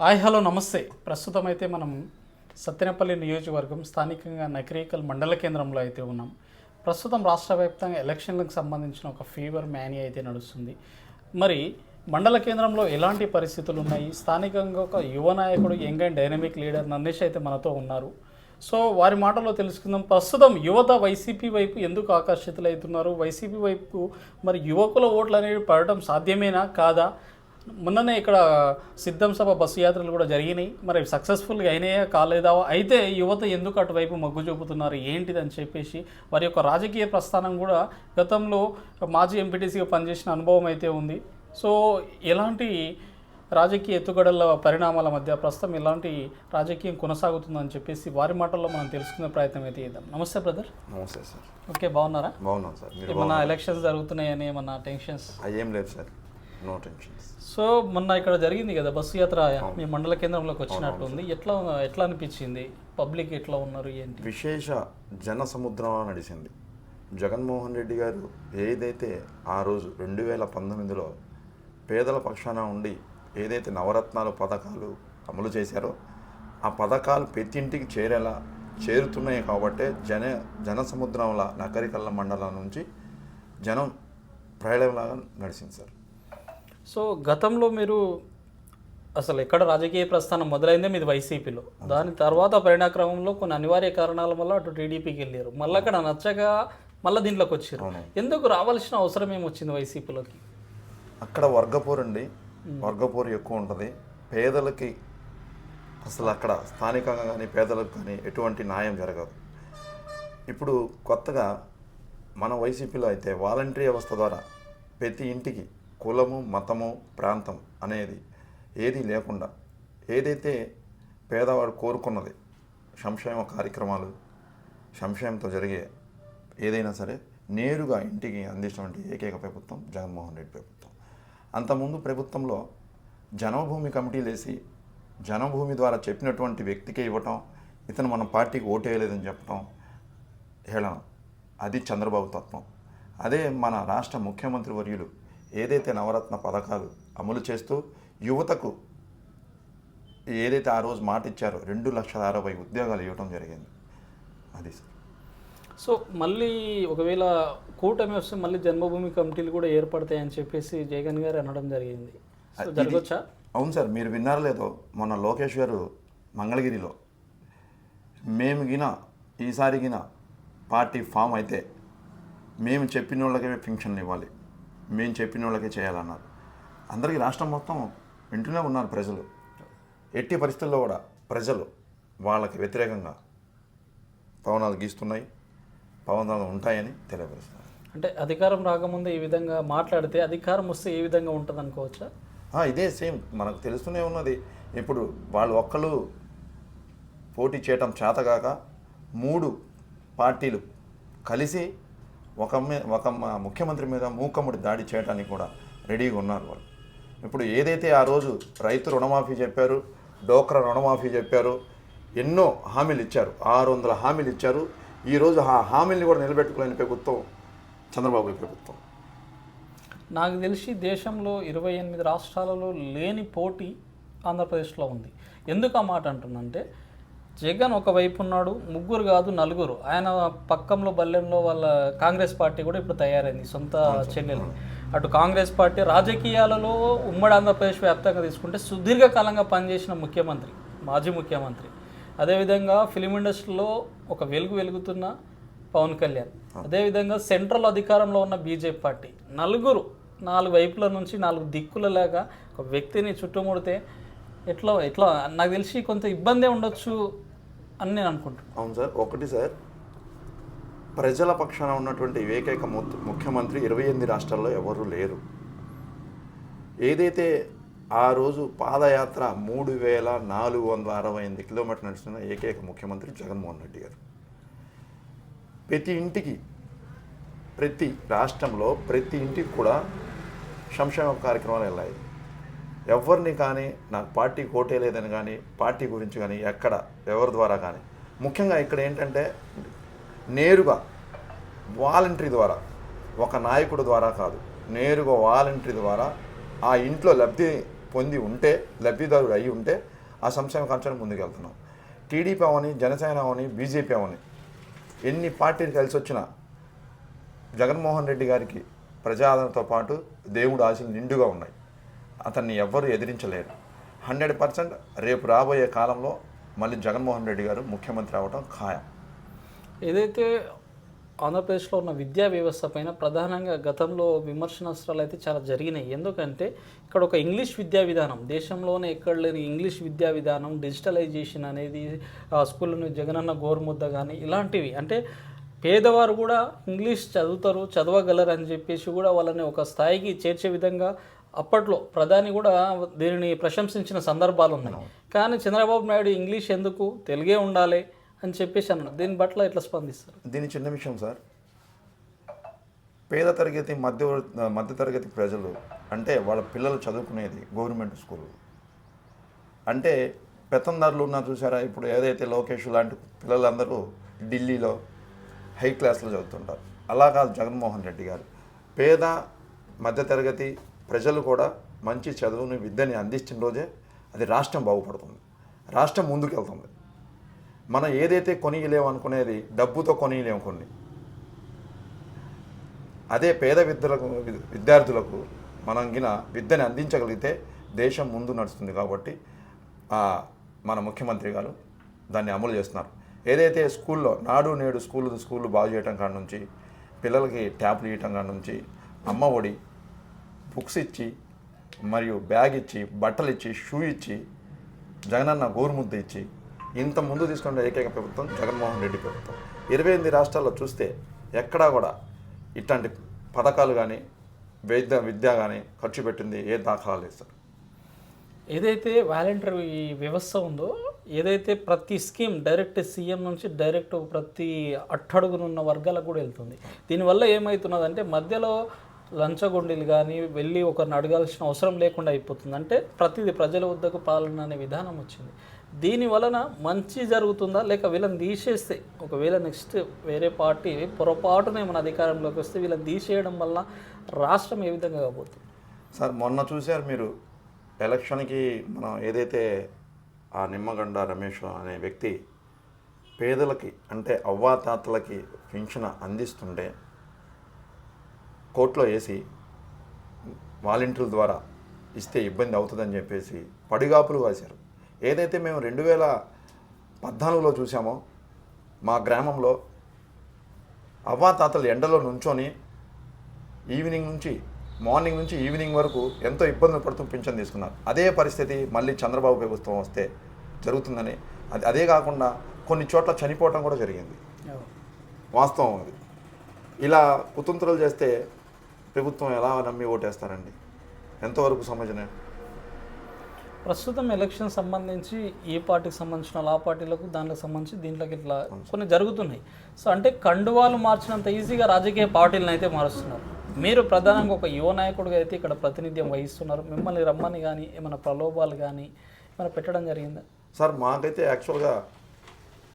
Hi hello నమస్తే. ప్రస్తుతం అయితే మనం సత్తెనపల్లి నియోజకవర్గం స్థానికంగా నకరేకల్ మండల కేంద్రంలో అయితే ఉన్నాం. ప్రస్తుతం రాష్ట్ర వ్యాప్తంగా ఎలక్షన్లకు సంబంధించిన ఒక ఫీవర్ మ్యానీ అయితే నడుస్తుంది. మరి మండల కేంద్రంలో ఎలాంటి పరిస్థితులు ఉన్నాయి? స్థానికంగా ఒక యువ నాయకుడు young and dynamic leader Nandesh అయితే మనతో ఉన్నారు. సో వారి మాటల్లో తెలుసుకుందాం. ప్రస్తుతం యువత వైసీపీ వైపు ఎందుకు ఆకర్షితులవుతున్నారు? వైసీపీ వైపు మరి యువకుల ఓట్లు అనేవి పడటం సాధ్యమేనా? కాదా? మొన్ననే ఇక్కడ సిద్ధం సభ బస్సు యాత్రలు కూడా జరిగినాయి. మరి సక్సెస్ఫుల్గా అయినాయా కాలేదా అయితే యువత ఎందుకు అటువైపు మొగ్గు చూపుతున్నారు ఏంటిది అని చెప్పేసి వారి యొక్క రాజకీయ ప్రస్థానం కూడా గతంలో మాజీ ఎంపీటీసీగా పనిచేసిన అనుభవం అయితే ఉంది. సో ఎలాంటి రాజకీయ ఎత్తుగడల పరిణామాల మధ్య ప్రస్తుతం ఎలాంటి రాజకీయం కొనసాగుతుందని చెప్పేసి వారి మాటల్లో మనం తెలుసుకునే ప్రయత్నం అయితే చేద్దాం. నమస్తే బ్రదర్. నమస్తే సార్. ఓకే బాగున్నారా? బాగున్నాను సార్. ఏమన్నా ఎలక్షన్స్ జరుగుతున్నాయని ఏమన్నా టెన్షన్స్? అయ్యేం లేదు సార్. నో టెన్షన్స్ సో మొన్న ఇక్కడ జరిగింది కదా బస్సు యాత్ర మీ మండల కేంద్రంలోకి వచ్చినట్టు ఉంది. ఎట్లా ఎట్లా అనిపించింది? పబ్లిక్ ఎట్లా ఉన్నారు ఏంటి? విశేష జన సముద్రం నడిచింది జగన్మోహన్ రెడ్డి గారు ఏదైతే ఆ రోజు రెండు వేల పంతొమ్మిదిలో పేదల పక్షాన ఉండి ఏదైతే నవరత్నాలు పథకాలు అమలు చేశారో ఆ పథకాలు ప్రతి ఇంటికి చేరేలా చేరుతున్నాయి కాబట్టే జన జన సముద్రంలా నకరికల్ల మండలం నుంచి జనం ప్రయాణంలాగా నడిచింది సార్. సో గతంలో మీరు అసలు ఎక్కడ రాజకీయ ప్రస్థానం మొదలైందే మీది వైసీపీలో. దాని తర్వాత పరిణాక్రమంలో కొన్ని అనివార్య కారణాల వల్ల అటు టీడీపీకి వెళ్ళారు. మళ్ళీ అక్కడ నచ్చక మళ్ళీ దీంట్లోకి వచ్చారు. ఎందుకు రావాల్సిన అవసరం ఏమొచ్చింది వైసీపీలోకి? అక్కడ వర్గపూర్ అండి. వర్గపూర్ ఎక్కువ ఉంటుంది. పేదలకి అసలు అక్కడ స్థానికంగా కానీ పేదలకు కానీ ఎటువంటి న్యాయం జరగదు. ఇప్పుడు కొత్తగా మన వైసీపీలో అయితే వాలంటరీ వ్యవస్థ ద్వారా ప్రతి ఇంటికి కులము మతము ప్రాంతం అనేది ఏది లేకుండా ఏదైతే పేదవాడు కోరుకున్నది సంక్షేమ కార్యక్రమాలు సంక్షేమంతో జరిగే ఏదైనా సరే నేరుగా ఇంటికి అందించినటువంటి ఏకైక ప్రభుత్వం జగన్మోహన్ రెడ్డి ప్రభుత్వం. అంతకుముందు ప్రభుత్వంలో జనభూమి కమిటీలు వేసి జనభూమి ద్వారా చెప్పినటువంటి వ్యక్తికే ఇవ్వటం ఇతను మన పార్టీకి ఓటేయలేదని చెప్పటం హేళనం. అది చంద్రబాబు తత్వం. అదే మన రాష్ట్ర ముఖ్యమంత్రి వర్యులు ఏదైతే నవరత్న పథకాలు అమలు చేస్తూ యువతకు ఏదైతే ఆ రోజు మాట ఇచ్చారో రెండు లక్షల అరవై ఉద్యోగాలు ఇవ్వటం జరిగింది. అది సార్. సో మళ్ళీ ఒకవేళ కూటమి వస్తే మళ్ళీ జన్మభూమి కమిటీలు కూడా ఏర్పడతాయని చెప్పేసి జగన్ గారు అనడం జరిగింది. జరగచ్చా? అవును సార్ మీరు విన్నారో లేదో మొన్న లోకేష్ గారు మంగళగిరిలో మేము గిన ఈసారి గిన పార్టీ ఫామ్ అయితే మేము చెప్పిన వాళ్ళకే ఫంక్షన్లు ఇవ్వాలి. మేము చెప్పిన వాళ్ళకే చేయాలన్నారు. అందరికీ రాష్ట్రం మొత్తం వింటూనే ఉన్నారు ప్రజలు. ఎట్టి పరిస్థితుల్లో కూడా ప్రజలు వాళ్ళకి వ్యతిరేకంగా పవనాలు గీస్తున్నాయి పవనాలు ఉంటాయని తెలియపరుస్తున్నారు. అంటే అధికారం రాకముందే ఈ విధంగా మాట్లాడితే అధికారం వస్తే ఏ విధంగా ఉంటుంది అనుకోవచ్చా? ఇదే సేమ్ మనకు తెలుస్తూనే ఉన్నది. ఇప్పుడు వాళ్ళు ఒక్కళ్ళు పోటీ చేయటం చేతగాక మూడు పార్టీలు కలిసి ఒక ఒక ముఖ్యమంత్రి మీద మూకముడి దాడి చేయడానికి కూడా రెడీగా ఉన్నారు వాళ్ళు. ఇప్పుడు ఏదైతే ఆ రోజు రైతు రుణమాఫీ చెప్పారు డోక్రా రుణమాఫీ చెప్పారు ఎన్నో హామీలు ఇచ్చారు ఆరు వందల హామీలు ఇచ్చారు ఈరోజు ఆ హామీల్ని కూడా నిలబెట్టుకోలేని ప్రభుత్వం చంద్రబాబు ప్రభుత్వం. నాకు తెలిసి దేశంలో ఇరవై ఎనిమిది రాష్ట్రాలలో లేని పోటీ ఆంధ్రప్రదేశ్లో ఉంది. ఎందుకు ఆ మాట అంటుందంటే జగన్ ఒకవైపు ఉన్నాడు ముగ్గురు కాదు నలుగురు. ఆయన పక్కంలో బల్లెంలో వాళ్ళ కాంగ్రెస్ పార్టీ కూడా ఇప్పుడు తయారైంది సొంత చెల్లెలు. అటు కాంగ్రెస్ పార్టీ రాజకీయాలలో ఉమ్మడి ఆంధ్రప్రదేశ్ వ్యాప్తంగా తీసుకుంటే సుదీర్ఘకాలంగా పనిచేసిన ముఖ్యమంత్రి మాజీ ముఖ్యమంత్రి. అదేవిధంగా ఫిలిం ఇండస్ట్రీలో ఒక వెలుగు వెలుగుతున్న పవన్ కళ్యాణ్. అదేవిధంగా సెంట్రల్ అధికారంలో ఉన్న బీజేపీ పార్టీ. నలుగురు నాలుగు వైపుల నుంచి నాలుగు దిక్కులలాగా ఒక వ్యక్తిని చుట్టుముడితే ఎట్లా ఎట్లా? నాకు తెలిసి కొంత ఇబ్బందే ఉండొచ్చు అని నేను అనుకుంటున్నాను అవును సార్. ఒకటి సార్ ప్రజల పక్షాన ఉన్నటువంటి ఏకైక ముఖ్యమంత్రి ఇరవై ఎనిమిది రాష్ట్రాల్లో ఎవరు లేరు. ఏదైతే ఆ రోజు పాదయాత్ర మూడు వేల నాలుగు వందల అరవై ఎనిమిది కిలోమీటర్లు నడుస్తున్న ఏకైక ముఖ్యమంత్రి జగన్మోహన్ రెడ్డి గారు. ప్రతి ఇంటికి ప్రతి రాష్ట్రంలో ప్రతి ఇంటికి కూడా సంక్షేమ కార్యక్రమాలు వెళ్ళాయి. ఎవరిని కానీ నాకు పార్టీ కోటే లేదని కానీ పార్టీ గురించి కానీ ఎక్కడ ఎవరి ద్వారా కానీ. ముఖ్యంగా ఇక్కడ ఏంటంటే నేరుగా వాలంటరీ ద్వారా ఒక నాయకుడు ద్వారా కాదు. నేరుగా వాలంటరీ ద్వారా ఆ ఇంట్లో లబ్ధి పొంది ఉంటే లబ్ధిదారుడు అయి ఉంటే ఆ సంక్షేమ కార్యక్రమం ముందుకెళ్తున్నాం. టీడీపీ అవని జనసేన అవని బీజేపీ అవని ఎన్ని పార్టీలు కలిసి వచ్చినా జగన్మోహన్ రెడ్డి గారికి ప్రజాదరణతో పాటు దేవుడు ఆశలు నిండుగా ఉన్నాయి. అతన్ని ఎవ్వరూ ఎదిరించలేరు. హండ్రెడ్ పర్సెంట్ రేపు రాబోయే కాలంలో మళ్ళీ జగన్మోహన్ రెడ్డి గారు ముఖ్యమంత్రి అవడం ఖాయం. ఏదైతే ఆంధ్రప్రదేశ్లో ఉన్న విద్యా వ్యవస్థ పైన ప్రధానంగా గతంలో విమర్శనాస్త్రాలు అయితే చాలా జరిగినాయి. ఎందుకంటే ఇక్కడ ఒక ఇంగ్లీష్ విద్యా విధానం దేశంలోనే ఎక్కడ లేని ఇంగ్లీష్ విద్యా విధానం డిజిటలైజేషన్ అనేది ఆ స్కూళ్ళను జగనన్న గోరుముద్ద కానీ ఇలాంటివి. అంటే పేదవారు కూడా ఇంగ్లీష్ చదువుతారు చదవగలరు అని చెప్పేసి కూడా వాళ్ళని ఒక స్థాయికి చేర్చే విధంగా అప్పట్లో ప్రధాని కూడా దీనిని ప్రశంసించిన సందర్భాలు ఉన్నాయి. కానీ చంద్రబాబు నాయుడు ఇంగ్లీష్ ఎందుకు? తెలుగే ఉండాలి అని చెప్పేసి అన్నాడు. దీని పట్ల ఎట్లా స్పందిస్తారు? దీని చిన్న విషయం సార్. పేద తరగతి మధ్య మధ్య తరగతి ప్రజలు అంటే వాళ్ళ పిల్లలు చదువుకునేది గవర్నమెంట్ స్కూల్. అంటే పెత్తందారులు ఉన్నారు చూసారా? ఇప్పుడు ఏదైతే లోకేష్ లాంటి పిల్లలందరూ ఢిల్లీలో హై క్లాస్లో చదువుతుంటారు. అలా కాదు జగన్మోహన్ రెడ్డి గారు. పేద మధ్యతరగతి ప్రజలు కూడా మంచి చదువుని విద్యని అందించిన రోజే అది రాష్ట్రం బాగుపడుతుంది. రాష్ట్రం ముందుకెళ్తుంది. మనం ఏదైతే కొనియలేము అనుకునేది డబ్బుతో కొనియలేము కొన్ని. అదే పేద విద్యలకు విద్యార్థులకు మనం గిన విద్యని అందించగలిగితే దేశం ముందు నడుస్తుంది కాబట్టి మన ముఖ్యమంత్రి గారు దాన్ని అమలు చేస్తున్నారు. ఏదైతే స్కూల్లో నాడు నేడు స్కూల్ స్కూళ్ళు బాగు చేయటం కాడ నుంచి పిల్లలకి ట్యాబ్లు ఇవ్వటం కాడ నుంచి అమ్మ ఒడి బుక్స్ ఇచ్చి మరియు బ్యాగ్ ఇచ్చి బట్టలు ఇచ్చి షూ ఇచ్చి జగనన్న గోరుముద్ద ఇచ్చి ఇంత ముందు తీసుకున్న ఏకైక ప్రభుత్వం జగన్మోహన్ రెడ్డి ప్రభుత్వం. ఇరవై ఎనిమిది రాష్ట్రాల్లో చూస్తే ఎక్కడా కూడా ఇట్లాంటి పథకాలు కానీ వైద్య విద్య కానీ ఖర్చు పెట్టింది ఏ దాఖలా లేదు సార్. ఏదైతే వాలంటరీ వ్యవస్థ ఉందో ఏదైతే ప్రతి స్కీమ్ డైరెక్ట్ సీఎం నుంచి డైరెక్ట్ ప్రతి అట్టడుగునున్న వర్గాలకు కూడా వెళ్తుంది. దీనివల్ల ఏమవుతున్నదంటే మధ్యలో లంచగొండీలు కానీ వెళ్ళి ఒకరిని అడగాల్సిన అవసరం లేకుండా అయిపోతుంది. అంటే ప్రతిదీ ప్రజల వద్దకు పాలన అనే విధానం వచ్చింది. దీని వలన మంచి జరుగుతుందా? లేక వీళ్ళని తీసేస్తే ఒకవేళ నెక్స్ట్ వేరే పార్టీ పొరపాటున మన అధికారంలోకి వస్తే వీళ్ళని తీసేయడం వల్ల రాష్ట్రం ఏ విధంగా కాబోతుంది? సార్ మొన్న చూశారు మీరు ఎలక్షన్కి మనం ఏదైతే ఆ నిమ్మగండ రమేష్ అనే వ్యక్తి పేదలకి అంటే అవ్వాతాతలకి పెన్షన్ అందిస్తుంటే కోర్టులో వేసి వాలంటీర్ల ద్వారా ఇస్తే ఇబ్బంది అవుతుందని చెప్పేసి పడిగాపులు కాశారు. ఏదైతే మేము రెండు వేల పద్నాలుగులో చూసామో మా గ్రామంలో అవ్వాతాతలు ఎండలో నుంచొని ఈవినింగ్ నుంచి మార్నింగ్ నుంచి ఈవినింగ్ వరకు ఎంతో ఇబ్బందులు పడుతూ పింఛన్ తీసుకున్నారు. అదే పరిస్థితి మళ్ళీ చంద్రబాబు ప్రభుత్వం వస్తే జరుగుతుందని. అది అదే కాకుండా కొన్ని చోట్ల చనిపోవటం కూడా జరిగింది. వాస్తవం అది. ఇలా కుతంత్రాలు చేస్తే ప్రభుత్వం ఎలా నమ్మి ఓటేస్తారండి? ఎంతవరకు సమాజమే? ప్రస్తుతం ఎలక్షన్ సంబంధించి ఏ పార్టీకి సంబంధించిన ఆ పార్టీలకు దానికి సంబంధించి దీంట్లోకి ఇట్లా కొన్ని జరుగుతున్నాయి. సో అంటే కండువాలు మార్చినంత ఈజీగా రాజకీయ పార్టీలను అయితే మారుస్తున్నారు. మీరు ప్రధానంగా ఒక యువ నాయకుడిగా అయితే ఇక్కడ ప్రాతినిధ్యం వహిస్తున్నారు. మిమ్మల్ని రమ్మని కానీ ఏమైనా ప్రలోభాలు కానీ ఏమైనా పెట్టడం జరిగిందా? సార్ మాకైతే యాక్చువల్గా